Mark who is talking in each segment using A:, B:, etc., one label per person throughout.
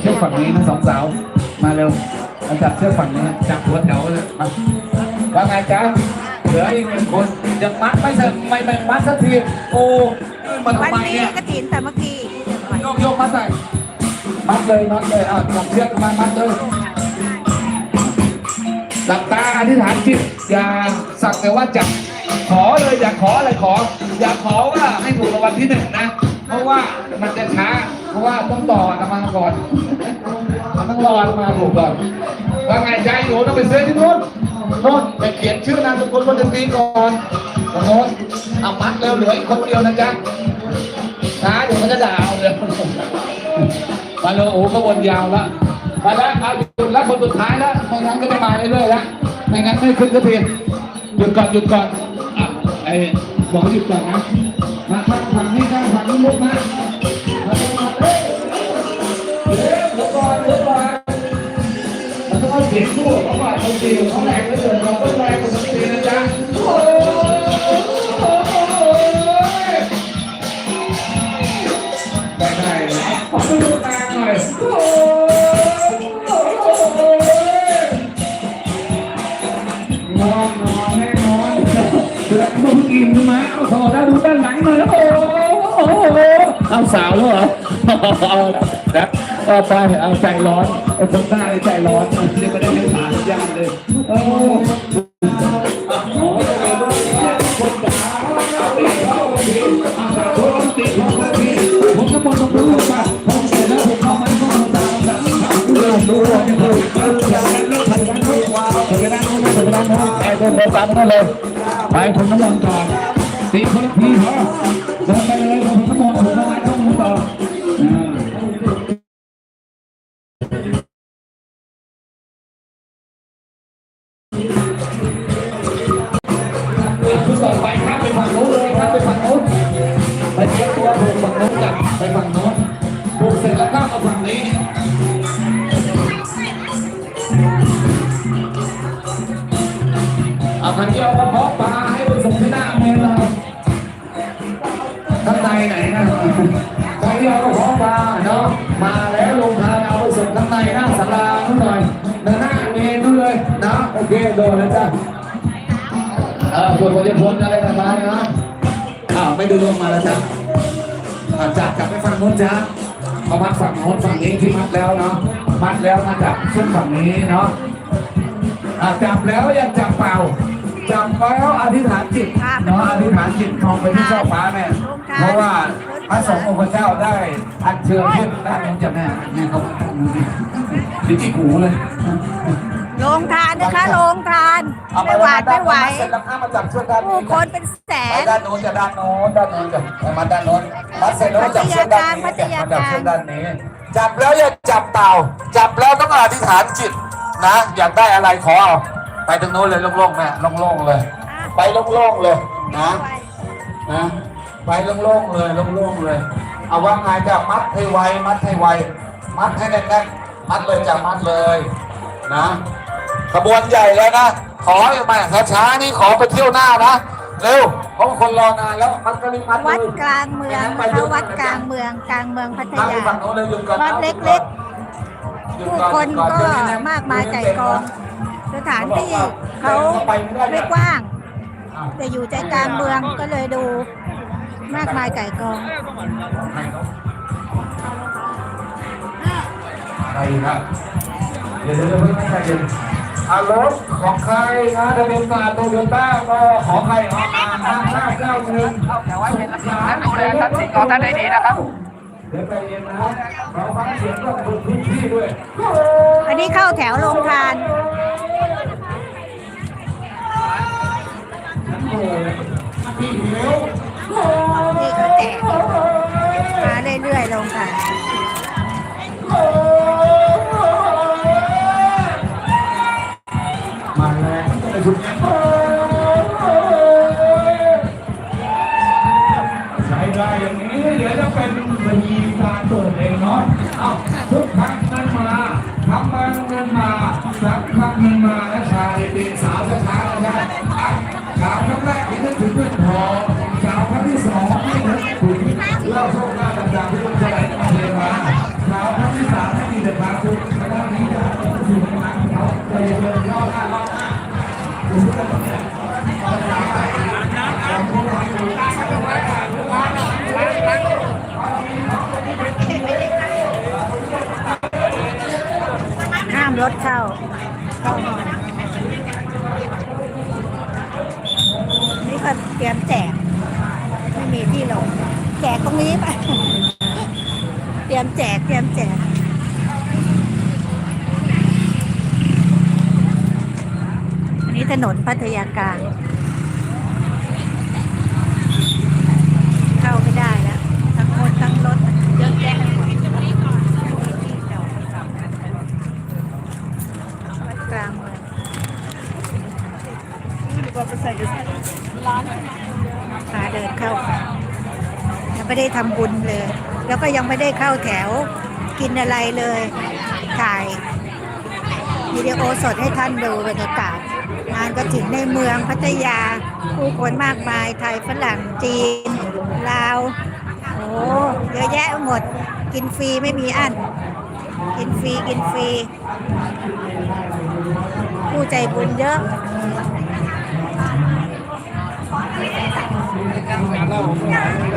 A: เชือกฝั่งนี้นะสองสาว มาเร็วมาจับเชือกฝั่งนี้จับหัวแถวเลยมาว่าไงจ๊ะเหลืออีกหนึ่งคนยังมัดไม่เสร็จไม่ไม่มัดสักทีโอ้มัน
B: วัน
A: ทำไม
B: นี้
A: เนี่ย
B: กระถินแต่เมื่อกี้
A: โยกโยกมัดใส่มัดเลยมัดเลยอะจับเชือกมามัดเลยหลับตาอธิษฐานจิตอย่าสักแต่ว่าจับขอเลยอย่าขออะไรขอ อย่าขอว่าให้ถูกรางวัลที่หนึ่งนะ เพราะว่ามันจะช้า เพราะว่าต้องต่อกันมาก่อนมันต้องรอมาถูกก่อนว่าไงใจหนูต้องไปซื้อที่นู้นโน่นไปเขียนชื่อนามสกุลบนดนตรีก่อนตรงโน้นเอามัดเร็วเหลืออีกคนเดียวนะจ๊ะช้าเดี๋ยวมันจะด่าเอาเลยมาเลยโอ้ขบวนยาวล้วมาแล้วเอาหยุดแล้วคนสุดท้ายแล้วไม่งั้นก็ไม่มาเรื่อยๆล้วไม่งั้นไม่ขึ้นสักทีหยุดก่อนหยุดก่อนอะไอ้บอกหยุดก่อนนะ เฮ้ยเดี๋ยวเดี๋ยวก่อยวก่อนมันต้องเขาเสียงเพราะว่าเขาตีเขาแรงเหลือเกินเราต้องแรงกว่าเขาตีนะจ๊ะ ไปเอาใจร้อนไอ้คนหน้าไอ้ใจร้อนเรียกก็ได้เลี้ยงหมาทุกอย่างเลยโอ้ผมก็มองตรงนู้นมาผมเสร็จ เอาคันนี้เอากระเพาะปลาให้ไปส่งที่หน้าเมนเราข้างในไหนนะครที่เอากระเพาะปลาเนาะมาแล้วลงทานเอาไปส่งข้างในหน้าศาลานู่นหน่อยหน้าเมนนู่นเลยนะโอเคโดนแล้วจ้ะเออส่วนคนจะพ้นอะไรต่างๆนะอ้าวไม่ดูลงมาแล้วจ้ะอาจับกลับไปฝั่งโน้นจ้ะเขามัดฝั่งโน้นฝั่งนี้ที่มัดแล้วเนาะ มัดแล้วมาจับขึ้นฝั่งนี้เนาะอ่าจับแล้วยังจับเปล่า จับแล้วอธิษฐานจิตเนาะอธิษฐานจิตมองไปที่เจ้าฟ้าแม่เพราะว่าพระสงฆ์องค์พระเจ้าได้อัญเชิญขึ้นด้านนี้จ้ะแม่นี่เขาดูดิดิจิกูเลย
B: ลงทานนะคะลงทานไม่หวาดไม่ไหว
A: เสร็จแล้วข้ามาจับเชือกด้าน
B: ผู้
A: นี้
B: คนเป็นแส
A: ไป
B: น
A: ด้านโน้นจะด้านโน้นด้านโน้นจะไปมาด้านโน้นมัดเสร็จแล้วก็จับเชือกด้านนี้
B: พัทยา
A: จับ
B: กลาง
A: เชือกด้านนี้ จับแล้วอย่าจับเต่า จับแล้วต้องอธิษฐานจิตนะ อยากได้อะไรขอเอาไปตรงโน้นเลยโล่งๆแม่โล่งๆเลย ไปโล่งๆเลยนะนะไปโล่งๆเลยโล่งๆเลย เอาว่าไงจะมัดให้ไวมัดให้ไวมัดให้แน่นๆมัดเลยจะมัดเลยนะขบวนใหญ่แล้วนะขอให้มาช้าๆนี่ขอไปเที่ยวหน้านะเร็ว เพราะคนรอนานแล้วมันก็รีบมัดเล
B: วัด
A: ย
B: กลางเมืองนะคะวัดกลางเมืองกลางเมืองพัท
A: ตั้ง
B: ยา
A: ฝั่งโน้นเลยหยุดก่อน
B: วัดเล็กผู้คนก็มากมายไก่กอง สถานที่เขาไม่กว้าง แต่อยู่ใจกลางเมืองก็เลยดูมากมายไก่กอง
A: ใครครับเดี๋ยวเดี๋ยวไม่ใช่เดี๋ยว อารถของใครนะทะเบียนมาโตโยต้าก็ขอใครออกมาห้าห้าเก้าหนึ่งแต่ว่าเป็นรักษาดูแลทรัพย์สินของท่านได้ดีนะครับเดี๋ยวไปเรียนนะเราฟังเสียงก็บนพื้นที่ด้วย
B: อันนี้เข้าแถวลงทาน
A: พี่เหนียว
B: นี่ก็แจกมาเรื่อยๆลงทา
A: ใช้ได้อย่างนี้เดี๋ยวจะเป็นบัญชีการเปิดเองเนาะเอ้าทุกครั้งนั้นมาทำมาเงินมาสักครั้งหนึ่งมาและชายเป็นสาวช้าๆนะครับอะสาวครั้งแรกที่นึกถึงเพื่อนพอสาวครั้งที่สองที่นึกถึงเล่าโชคหน้าต่างๆที่ต้องแสดงมาเทมาสาวครั้งที่สามให้มีเดินทางคุณ ร
B: ถเข้าเข้านี่ก็เตรียมแจกไม่มีที่ลงแจกตรงนี้ไปเตรียมแจกเตรียมแจกอันนี้ถนนพัทยากลางเข้าไม่ได้แล้ว ทั้งคนทั้งรถเยอะแยะไปหมดวัดกลางเมืองพาเดินเข้าไปยัง ไม่ได้ทำบุญเลย แล้วก็ยังไม่ได้เข้าแถวกินอะไรเลย ถ่ายวิดีโอสดให้ท่านดูบรรยากาศงานกระถิ่นในเมืองพัทยา ผู้คนมากมายไทยฝรั่งจีน ลาว โอ้เยอะแยะหมด กินฟรีไม่มีอั้นกินฟรีกินฟรีผู้ใจบุญเยอะ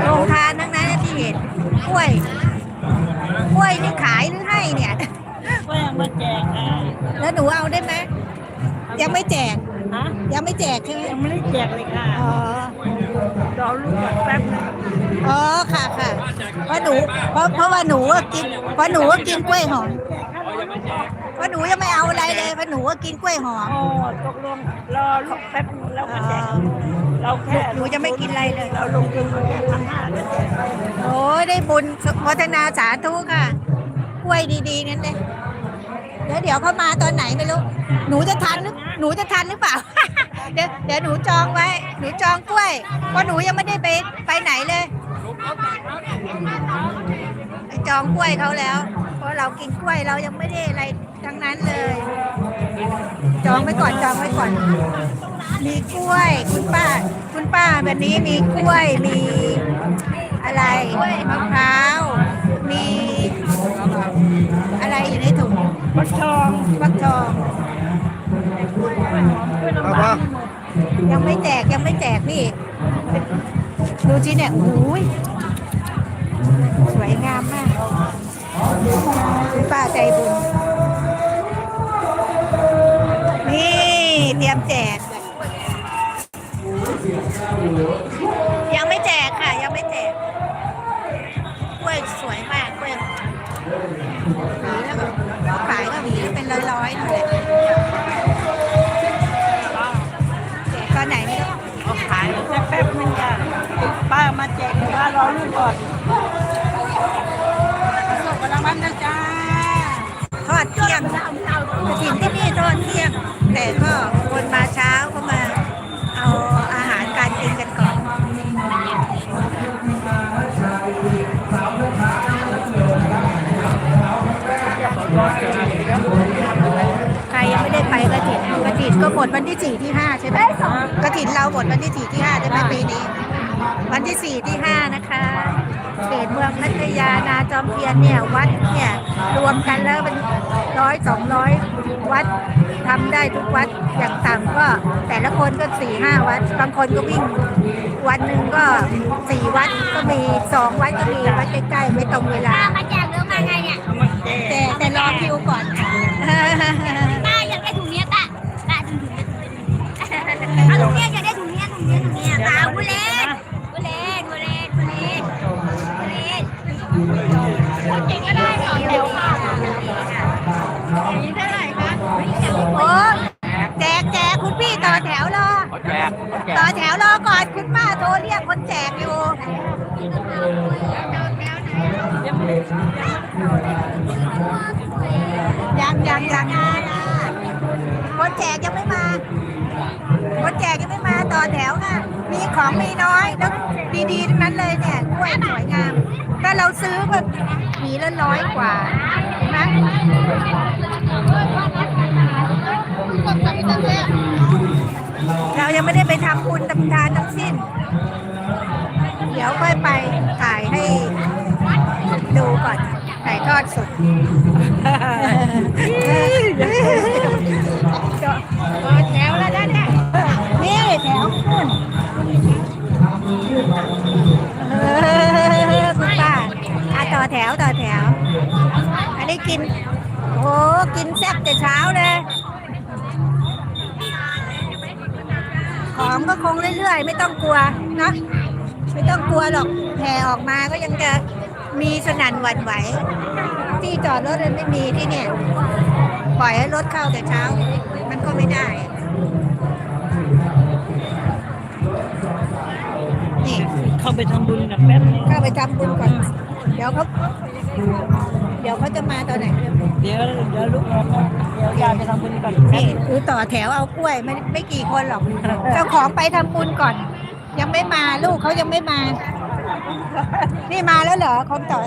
B: โรงทานทั้งนั้นนะที่ เห็นกล้วยกล้วยนี่ขายหรือให้เนี่ย
C: ก็ยังมาแจกอะ
B: แล้วหนูเอาได้ไหมยังไม่แจก
C: ฮะ
B: ยังไม่แจกใช่ไหม
C: ยังไม่ได้แจกเลยค่ะ
B: อ๋อ
C: รอลูกก่อนแป๊บนึง
B: อ๋อค่ะค่ะเพราะหนูเพราะเพราะว่าหนูอะกินเพราะหนูอะกินกล้วยหอมเพ ราะหนูยังไม่เอาอะไรเลยเพราะหนูอะกินกล้วยหอม
C: โอ้ตกลงรอลูกแป๊บนึงแล้ว
B: อ๋
C: มา
B: อ
C: แจกเราแค่
B: หนูจะไม่กินอะไรเลย
C: เราลงทุนพันห้าแล้วแจก
B: โอ้ยได้บุญโมทนาสาธุค่ะ กล้วยดีๆ นั่นเลยเดี๋ยวเดี๋ยวเขามาตอนไหนไม่รู้ หนูจะทันหรือหนูจะทันหรือเปล่า เดี๋ยวเดี๋ยวหนูจองไว้ หนูจองกล้วย เพราะหนูยังไม่ได้ไปไปไหนเลยไปจองกล้วยเขาแล้ว เพราะเรากินกล้วยเรายังไม่ได้อะไรทั้งนั้นเลย จองไว้ก่อนจองไว้ก่อน มีกล้วย คุณป้า คุณป้าแบบนี้มีกล้วยมีอะไรมะพร้าวมีอะไรอยู่ในถุง
C: ฟักทอง
B: ฟักทอง
C: เอาปะ
B: ยังไม่แจกยังไม่แจกนี่ดูสิเนี่ยโอ้ยสวยงามมาก คุณป้าใจบุญ นี่เตรียมแจก ยังไม่แจกค่ะ ยังไม่แจกกล้วยสวยมากกล้วยหวีแล้วก็ขายก็หวีแล้วเป็นร้อยๆนั่นแหละแจกตอนไหนไม่รู้
C: ขายแป๊บนึงค่ะป้ามาแจกแต่ว่ารอลูกก่อน
B: ถิ่นที่นี่ทอดเที่ยง แต่ก็คนมาเช้าก็มาเอาอาหารการกินกันก่อนใครยังไม่ได้ไปกระถินกระถินก็หมดวันที่สี่ที่ห้าใช่ไหมกระถินเราหมดวันที่สี่ที่ห้าใช่ไหมปีนี้ วันที่สี่ที่ห้านะคะเขตเมืองพัทยานาจอมเทียนเนี่ยวัดเนี่ยรวมกันแล้วเป็น ร้อยสองร้อยวัดทำได้ทุกวัดอย่างต่ำก็แต่ละคนก็สี่ห้าวัด บางคนก็วิ่ง วันหนึ่งก็สี่วัดก็มีสองวัดก็มีวัดใกล้ๆไม่ตรงเวลา
D: มาแจกหรือมาไงเนี่ย
C: เอามาแจก
B: แต่แต่รอคิวก่อน
D: ป้าอยากได้ถุงเนี้ยป้าป้าถุงถุงเนี้ยเอาถุงเนี้ยอยากได้ถุงเนี้ยถุงเนี้ยถุงเนี้ยป้าบุเล่ แถวร
B: อก่อนคุณป้าโทรเรียกคนแจกอยู่ยังยังยังคนแจกยังไม่มา คนแจกยังไม่มาต่อแถวค่ะ มีของมีน้อยแล้วดีๆทั้งนั้นเลยเนี่ยกล้วยสวยงาม ถ้าเราซื้อก็หวีละร้อยกว่าเห็นไหม เรายังไม่ได้ไปทำบุญทำทานทั้งสิ้น เดี๋ยวค่อยไปถ่ายให้ดูก่อนแต่ก่ทอดสุด
C: แถวแล้วนะเนี่ย
B: นี่แถวคุณเออคุณป้าอะต่อแถวต่อแถว อันนี้กิน โอ้กินแซ่บแต่เช้าเลย ก็คงเรื่อยๆ ไม่ต้องกลัวเนอะไม่ต้องกลัวหรอกแห่ออกมาก็ยังจะมีสนั่นหวั่นไหว ที่จอดรถมันไม่มีที่เนี่ย ปล่อยให้รถเข้าแต่เช้า มันก็ไม่ได้ นี่
C: เข้าไปทำบุญกับแป๊บนึง
B: เข้าไปทำบุญก่อน เดี๋ยวเขา เดี๋ยวเขาจะมาตอนไหน
C: เดี๋ยวเดี๋ยวลูกเราเดี๋ยวยายไปทำบุญก่อน
B: นี่คือต่อแถวเอากล้วยไม่ไม่กี่คนหรอกเจ้าของไปทำบุญก่อน ยังไม่มาลูกเขายังไม่มา นี่มาแล้วเหรอคนต่อ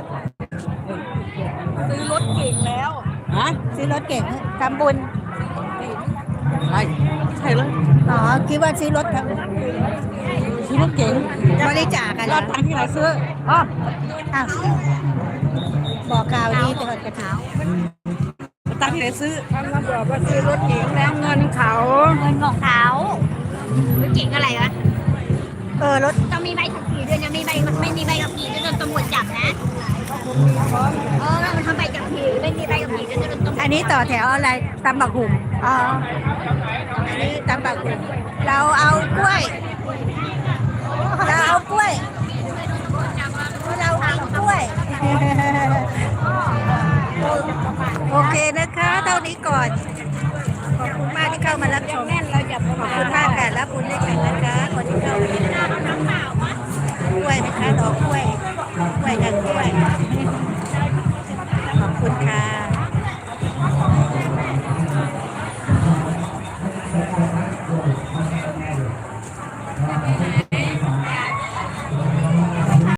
C: ซื้อรถเก่งแล้วฮะ
B: ซื้อรถเก่งทำบุญ
C: ใช่ใช่แล้ว
B: อ๋อคิดว่าซื้อรถท
C: ซื้อรถเก่งำ
B: บริจาคกัน
C: ย
B: เหร
C: อ
B: อ
C: ดตังค์ที่ไหนซื้ออ๋อ
B: อ้าว บอกข่าวดีตลอดกระเท้า
C: ตังค์ที่ไหนซื้อท่ามาบอกว่าซื้อรถเก่งแล้วเงินเขา
D: เงินของเขาเก่งอะไรวะ
B: เออรถ
D: ต้องมีใบขับขี่ด้วยนะมีใบไม่มีใบขับขี่จะโดนตำรวจจับนะเออมันทำใบขับขี่ไม่มีใบขับขี่จะโดนตำรวจ
B: อันนี้ต่อแถวอะไรตำบักหุ่มอ๋ออันนี้ตำบักหุ่มเราเอากล้วยเราเอากล้วย โอเคนะคะ เท่านี้ก่อน ขอบคุณมากที่เข้ามารับชม ขอบคุณมากค่ะรับบุญด้วยกันนะคะ